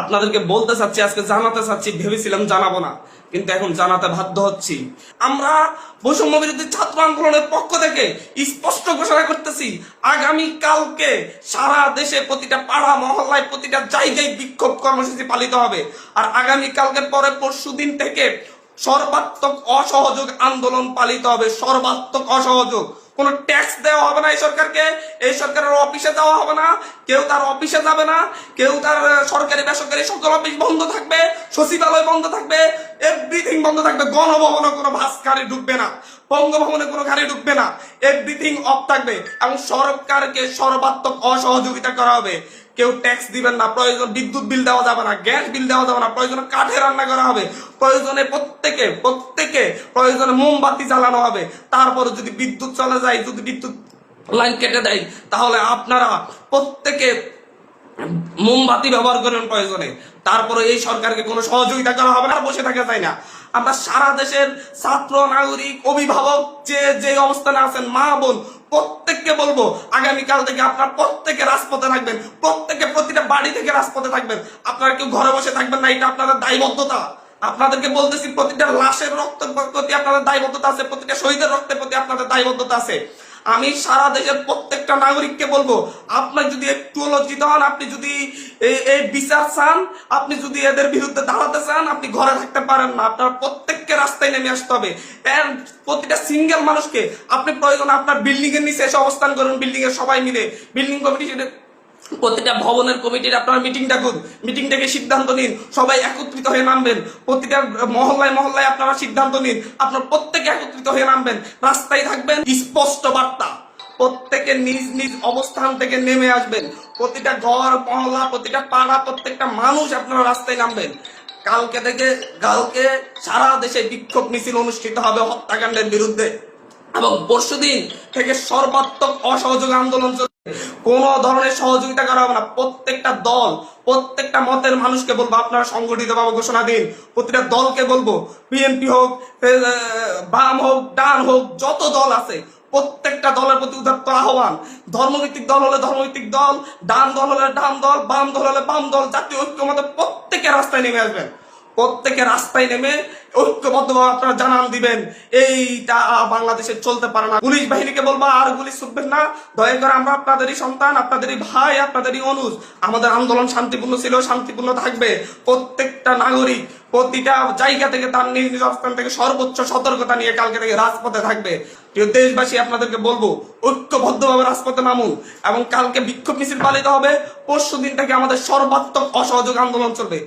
আপনাদেরকে বলতে চাচ্ছি, আজকে জানাতে চাচ্ছি, ভেবেছিলাম জানাব না, কিন্তু এখন জানাতে বাধ্য হচ্ছি। আমরা বৈষম্য বিরোধী ছাত্র আন্দোলনের পক্ষ থেকে স্পষ্ট ঘোষণা করতেছি, আগামী কালকে সারা দেশে প্রতিটা পাড়া, মহল্লায় প্রতিটা জায়গায় বিক্ষোভ কর্মসূচি পালিত হবে। আর আগামী কালকের পরে পরশু দিন থেকে সর্বাত্মক অসহযোগ আন্দোলন পালিত হবে, সর্বাত্মক অসহযোগ। কোন ট্যাক্স দেওয়া হবে না এই সরকারকে, এই সরকারের অফিসে যাওয়া হবে না, কেউ তার অফিসে যাবে না, কেউ তার সরকারি, বেসরকারি সকল অফিস বন্ধ থাকবে, সচিবালয় বন্ধ থাকবে এভরিথিং বন্ধ থাকবে, গণভবনে কোনো ভাস্কারে ঢুকবে না। বঙ্গভবনে কোনো গাড়ি ঢুকবে না। এভরিথিং অফ থাকবে। এবং সরকারকে সর্বাত্মক অসহযোগিতা করা হবে। কেউ ট্যাক্স দিবেন না, প্রয়োজন বিদ্যুৎ বিল দেওয়া যাবে না গ্যাস বিল দেওয়া যাবে না, প্রয়োজনে কাঠে রান্না করা হবে, প্রয়োজনে প্রত্যেকে প্রত্যেকে প্রয়োজনে মোমবাতি জ্বালানো হবে। তারপরে যদি বিদ্যুৎ চলে যায়, যদি বিদ্যুৎ লাইন কেটে দেয়, তাহলে আপনারা প্রত্যেকে মোমবাতি ব্যবহার করেন প্রয়োজনে। তারপরে এই সরকারকে কোনো সহযোগিতা করা হবে না বসে থাকা যায় না। আমরা সারা দেশের ছাত্র, নাগরিক, অভিভাবক যে যে অবস্থানে আছেন, মা, বোন, প্রত্যেককে বলব, আগামীকাল থেকে আপনার প্রত্যেকে রাজপথে থাকবেন, প্রত্যেকে প্রতিটা বাড়ি থেকে রাজপথে থাকবেন। আপনারা কেউ ঘরে বসে থাকবেন না, এটা আপনাদের দায়বদ্ধতা। আপনাদেরকে বলতেছি, প্রতিটা লাশের রক্তের প্রতি আপনাদের দায়বদ্ধতা আছে, প্রতিটা শহীদের রক্তের প্রতি আপনাদের দায়বদ্ধতা আছে। আমি সারা দেশের প্রত্যেকটা নাগরিককে বলব, আপনার যদি একটু লজ্জিত হন, আপনি যদি এই- বিচার চান, আপনি যদি এদের বিরুদ্ধে দাঁড়াতে চান, আপনি ঘরে থাকতে পারেন না। আপনার প্রত্যেককে রাস্তায় নেমে আসতে হবে। প্রতিটা সিঙ্গেল মানুষকে আপনি প্রয়োজন আপনার বিল্ডিং এর নিচে এসে অবস্থান করুন। বিল্ডিং এর সবাই মিলে। বিল্ডিং কমিটি প্রতিটা ভবনের কমিটির আপনারা মিটিং ডাকুন মিটিং ডেকে সিদ্ধান্ত নিন। সবাই একত্রিত হয়ে নামবেন। প্রতিটা মহল্লায় মহল্লায় আপনারা সিদ্ধান্ত নিন। আপনার প্রত্যেকে একত্রিত হয়ে নামবেন। রাস্তায় থাকবেন স্পষ্ট বার্তা। প্রত্যেকে নিজ নিজ অবস্থান থেকে নেমে আসবেন। প্রতিটা ঘর, মহল্লা, প্রতিটা পাড়া, প্রত্যেকটা মানুষ আপনারা রাস্তায় নামবেন। কালকে থেকে, কালকে সারা দেশে বিক্ষোভ মিছিল অনুষ্ঠিত হবে হত্যাকাণ্ডের বিরুদ্ধে। এবং পরশুদিন থেকে সর্বাত্মক অসহযোগ আন্দোলন কোন ধরনের সহযোগিতা করা হবে না। প্রত্যেকটা দল, প্রত্যেকটা মতের মানুষকে বলব, আপনারা সংগঠিত ভাবে ঘোষণা দিন। প্রতিটা দলকে বলব, বিএনপি হোক বাম হোক, ডান হোক, যত দল আছে, প্রত্যেকটা দলের প্রতি উদাত্ত আহ্বান। ধর্মভিত্তিক দল হলে ধর্মভিত্তিক দল, ডান দল হলে ডান দল, বাম দল হলে বাম দল, জাতীয় ঐক্যমত প্রত্যেকে রাস্তায় নেমে আসবেন। প্রত্যেকে রাস্তায় নেমে ঐক্যবদ্ধভাবে আপনারা জানান দিবেন, এইটা বাংলাদেশে চলতে পারে না। পুলিশ বাহিনীকে বলব, আর গুলি ছুটবেন না। দয়া করে আমরা আপনাদেরই সন্তান, আপনাদেরই ভাই, আপনাদেরই অনুজ। আমাদের আন্দোলন শান্তিপূর্ণ ছিল, শান্তিপূর্ণ থাকবে। প্রত্যেকটা নাগরিক প্রতিটা জায়গা থেকে তার নিজ নিজ অবস্থান থেকে সর্বোচ্চ সতর্কতা নিয়ে কালকে থেকে রাজপথে থাকবে। প্রিয় দেশবাসী, আপনাদেরকে বলব, ঐক্যবদ্ধভাবে রাজপথে নামুন এবং কালকে বিক্ষোভ মিছিল পালিত হবে। পরশু দিন থেকে আমাদের সর্বাত্মক অসহযোগ আন্দোলন চলবে।